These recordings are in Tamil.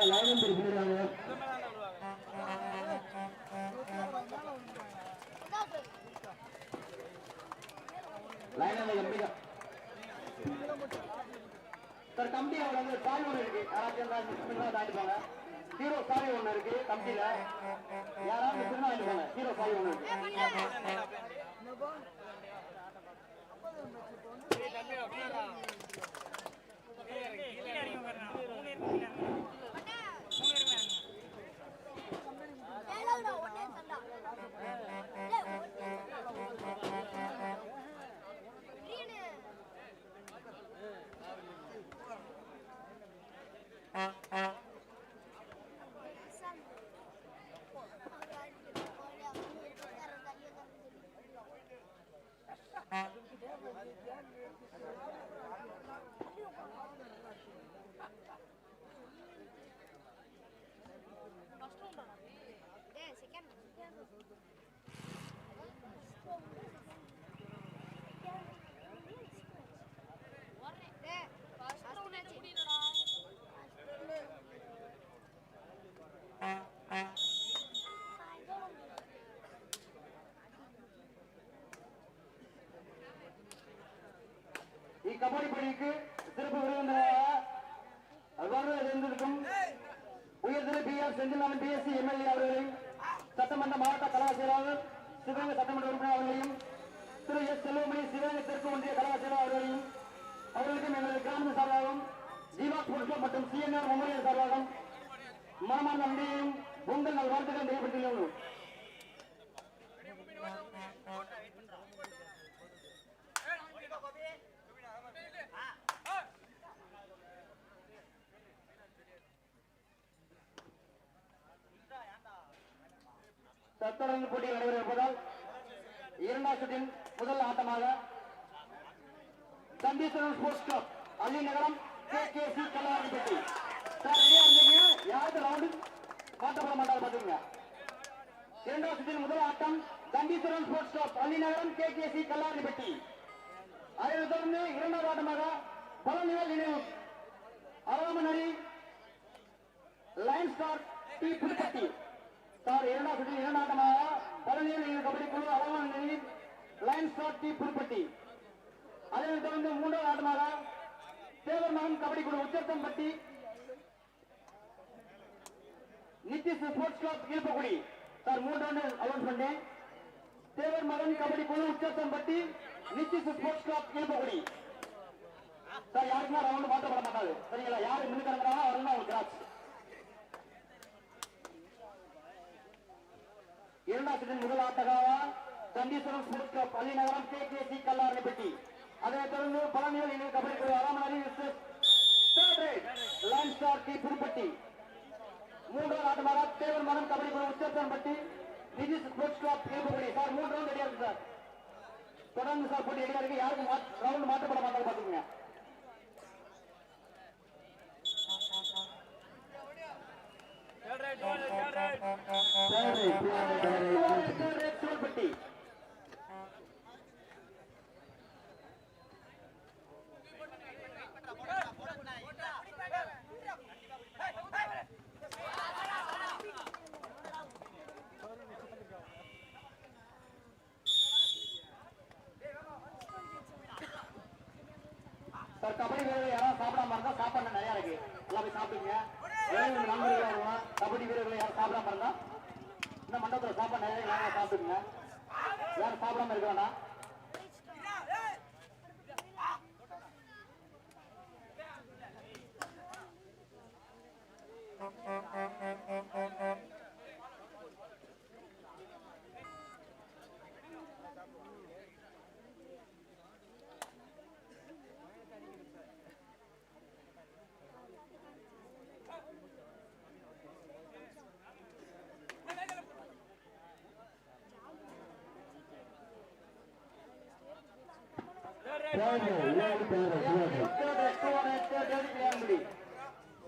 லைனும் லாயம் லைன் கம்பி சார் கம்பி வந்து சாவி ஒன்று இருக்கு யாராச்சும் இருந்தா மிஸ் ஹீரோ சாவி ஒன்று இருக்கு கம்பியில யாராவது ஹீரோ சாவி ஒன்று இருக்கு சட்டமன்ற உறுப்பினர் அவர்களையும் திரு எஸ் செல்வமணி சிவகங்கை தெற்கு ஒன்றிய கலாச்சாரம் அவர்களையும் அவர்களுக்கும் எங்களது கிராம சார்பாகவும் ஜீவா பொருட்கள் மற்றும் சிஎன்ஆர் மெமோரியல் சார்பாகவும் மனமார்ந்த நன்றியையும் உங்கள் நல் வாழ்த்துக்கள் தெரியப்பட்டுள்ளோம் சத்தரங்கு போட்டி இருப்பதால் இரண்டாம் சுற்றின் முதல் ஆட்டமாக Chandeeswaran sports club Allinagaram K K C Kallaripatti sir ரெடியா இருந்தீங்க? யாருக்கு ரவுண்டு மாற்றப்பட மாட்டாங்க பாத்துங்க இரண்டாம் சுற்றின் முதல் ஆட்டம் Chandeeswaran sports club Allinagaram K K C கல்லாரிப்பட்டி அதைத் தொடர்ந்து இரண்டாவது ஆட்டமாக பழனிவேல் நினைவு Aravamani lion star T Puduppatti. Sir இரண்டாம் சுற்றின் இரண்டாம் ஆட்டமாக பழனியில் கபடி குழு Aravamani line star T Puduppatti. அதனைத் தொடர்ந்து மூன்றாவது ஆட்டமாக தேவர் மகன் கபடி குழு Uchathampatti. Nithish sports club Keezhpakkudi sir மூன்றாண்டு ரவுண்டு பண்ணேன் தேவர் மகன் கபடி குழு Uchathampatti Nithish sports club Keezhpakkudi sir யாருக்குமே ரவுண்ட் மாற்றப்பட மாட்டாது. சரிங்களா? யாரு முன்னுக்கு இறங்குறாங்க அவருக்கு கிராட்சி இரண்டாம் முதல் ஆட்டக்காரா Chandeeswaram sports club Pallinagaram K K C Kallaranipatti அதனைத் தொடர்ந்து பழனியில் இணைய கபடி குழு Aramani line star T Puduppatti. மூன்றாவது ஆட்டமாக தேவர் மகன் கபடி குழு உச்சத்தன்பட்டி நிதி ஸ்போர்ட்ஸ் கிளப் இயல்புபடி சார் மூன்று ரவுண்ட் ரெடியா இருக்கு சார். தொடர்ந்து சார் போட்டி ரெடியா இருக்கு. யாருக்கும் ரவுண்ட் மாற்றப்பட மாட்டாங்க பாத்துக்கோங்க. யாரும்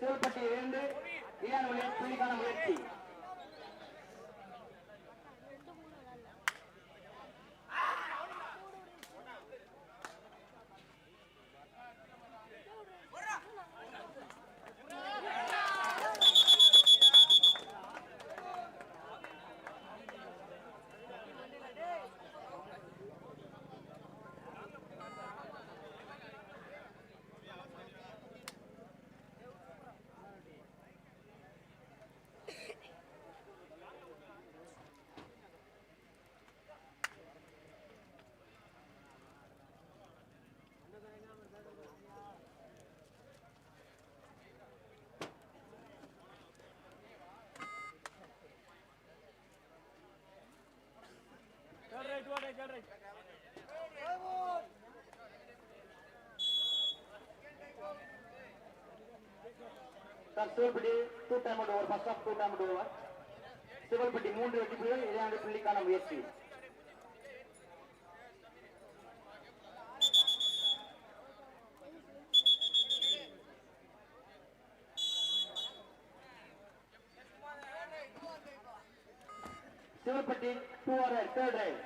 சிவப்பட்டி இரண்டு இளையான்மொழி புள்ளிக்கான முயற்சி sir Sivalpatti two time out over first of two time out over Sivalpatti மூன்று வெற்றி புள்ளிகள் இளையாண்டு புள்ளிக்கான முயற்சி Sivalpatti do or third raid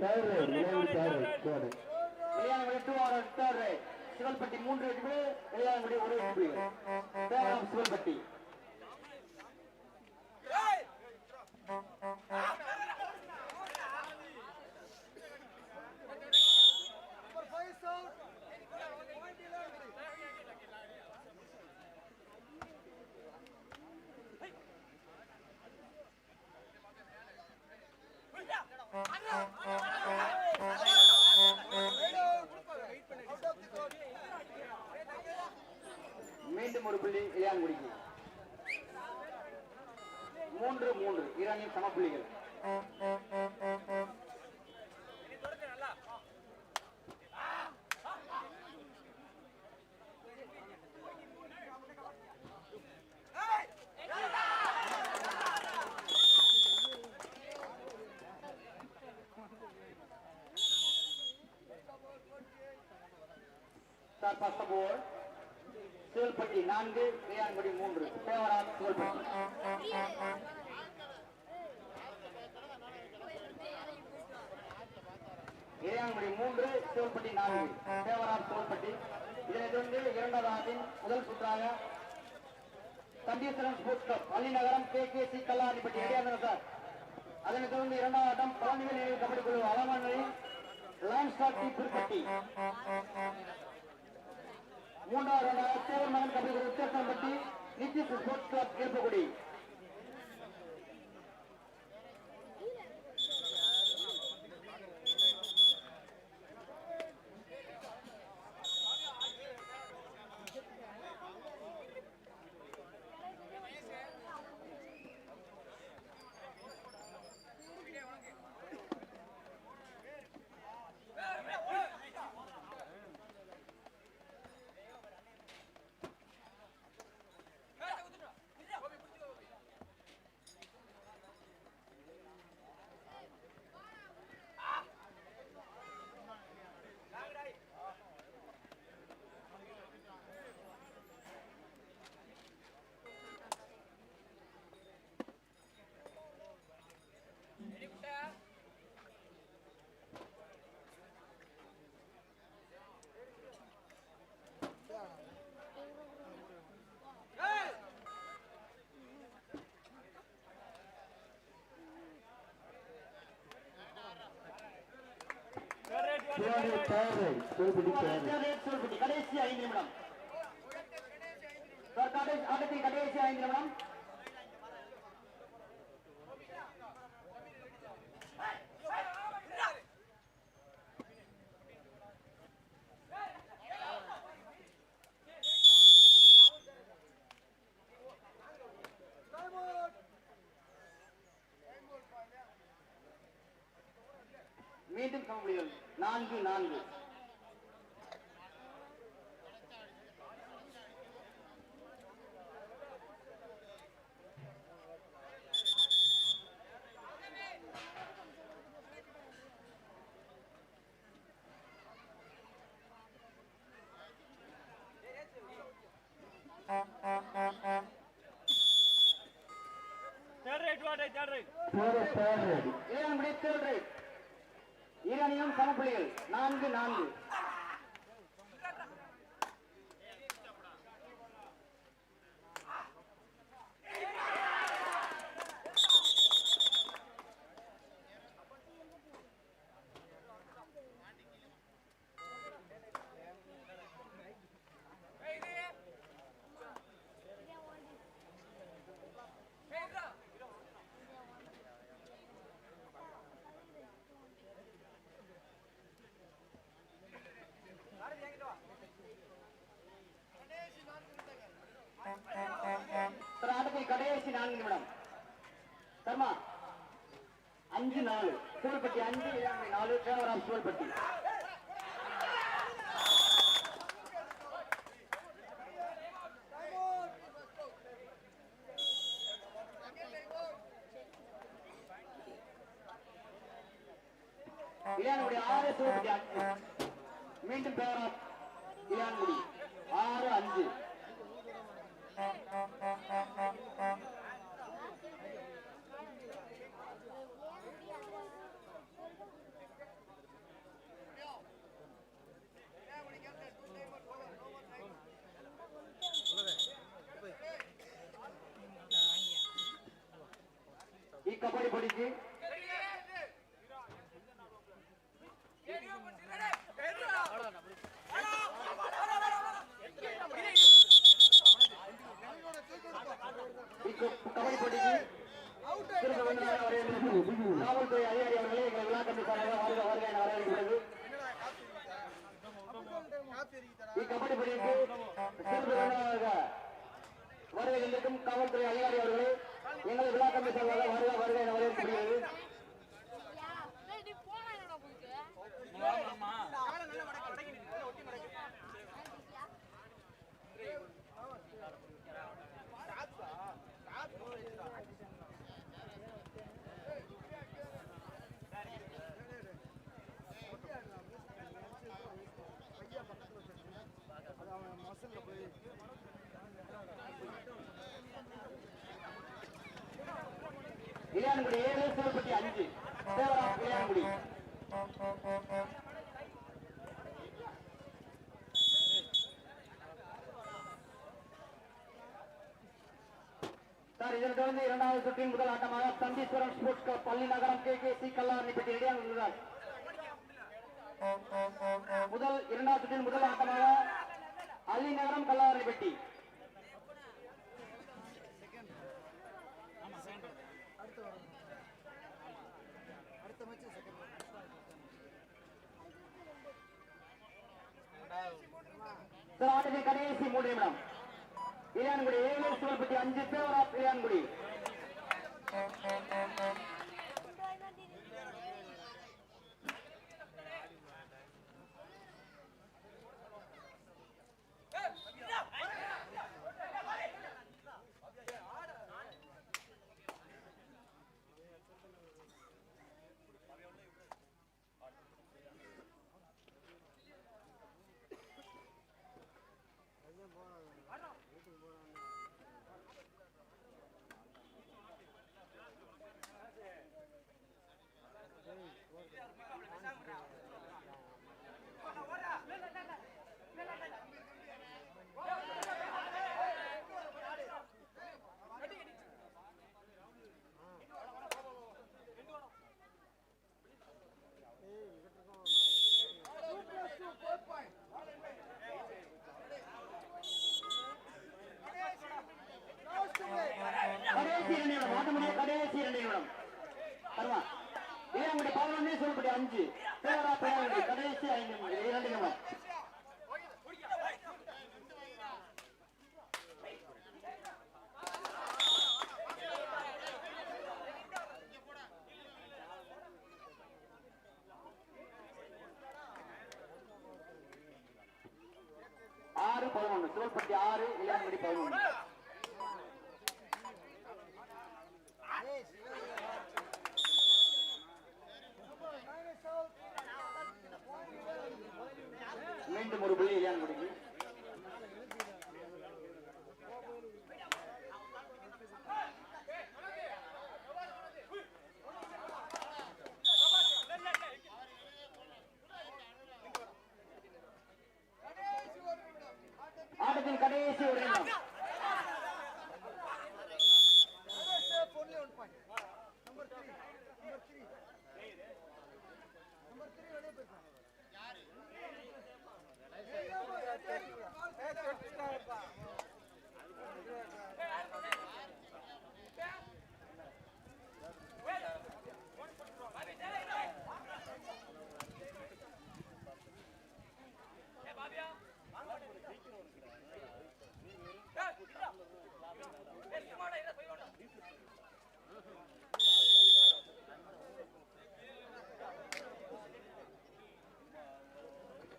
third raid விளையாடு தேர்ட் ரைட் கோடு வெளியானபடி do or third raid Sivalpatti மூன்று புள்ளி வெளியானபடி ஒரு வெற்றி புள்ளிகள் மீண்டும் ஒரு புள்ளி இளையாங்குடிக்கு மூன்று மூன்று. ஈரானின் சம புள்ளிகள். சார் ஃபர்ஸ்ட் போர் சிவல்பட்டி நான்கு இளையான்குடி மூன்று. தேவராஜ் சிவல்பட்டி இளையான்குடி மூன்று சிவல்பட்டி நான்கு. தேவராஜ் சிவல்பட்டி இதனைத் தொடர்ந்து இரண்டாவது முதல் சுற்றாக Kandeeswaran sports club Allinagaram K K C Kalladipatti இடையாந்தன sir. அதனைத் தொடர்ந்து இரண்டாவது ஆட்டம் பழனிவேல் நினைவு கபடி குழு அலமானில் லைன் ஸ்டார் தீப்புப்பட்டி மூன்றாவது ஆண்டாக சேவல் மகன் கபடி குழு Utharasampatti Nithish sports club Iruppakkudi. Third தேவை தேர்ட் ரைட் கடைசி ஐந்து நிமிடம். கடைசி ஐந்து நிமிடம். dulu. Third right, third right. ஈரானியம் சமப்புள்ளிகள். நான்கு நான்கு. கடைசி நான்கு நிமிடம். சர்மா அஞ்சு நாலு. சூழ்பட்டி அஞ்சு நாலு. தேவராம் சூழ்பட்டி காவல்துறை அதிகாரி அவர்களே எங்களை விழா கமிஷனாக வருக வருக என வரவேற்கிறது. இக்கபடி பிடிப்பு சிறந்து வேண்டாக வருகை தந்திருக்கும் காவல்துறை அதிகாரி அவர்களே எங்களை விழா கமிஷனாக வருக வருக என வரவேற்கப்படுகிறது நீ போனா என்னடா ஏழு சிவப்பட்டி அஞ்சு. தேவராம் சார் இதனை தொடர்ந்து இரண்டாவது சுற்றின் முதல் ஆட்டமாக தம்பீஸ்வரம் ஸ்போர்ட்ஸ் கிளப் பள்ளி நகரம் கே கே சி கல்லாரணிப்பட்டி இடையாங்குடிதான் முதல் இரண்டாவது சுற்றின் முதல் ஆட்டமாக நகரம் கடைசி மூன்று நிமிடம். இளையான்குடி ஏழு சிவல்பட்டி அஞ்சு பேர் இளையான்குடி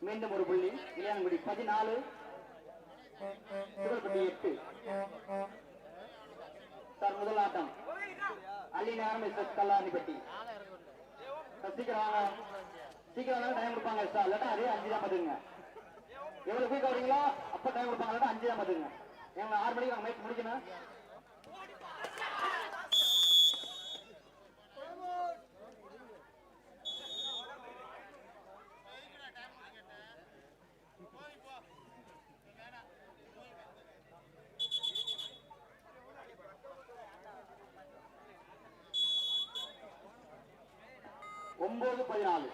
மீண்டும் ஒரு புள்ளி. இளையான்குடி பதினாலு. சிவல்குடி எட்டு. சார் முதல் ஆட்டம். அள்ளி நேரம் கல்லாரிப்பட்டி சார், சீக்கிரம் வாங்க சீக்கிரம் வாங்க டைம் கொடுப்பாங்க சார். இல்லாட்டா அதே அஞ்சு தான் பார்த்துங்க எவ்வளவு குயிக்கா வரீங்களோ அப்ப டைம் கொடுப்பாங்க. இல்லாட்டா அஞ்சு தான் பார்த்துங்க எங்க ஆறு மணிக்கு நாங்கள் மேட்ச் முடிக்கணும்? ஒன்பது பதினாலு.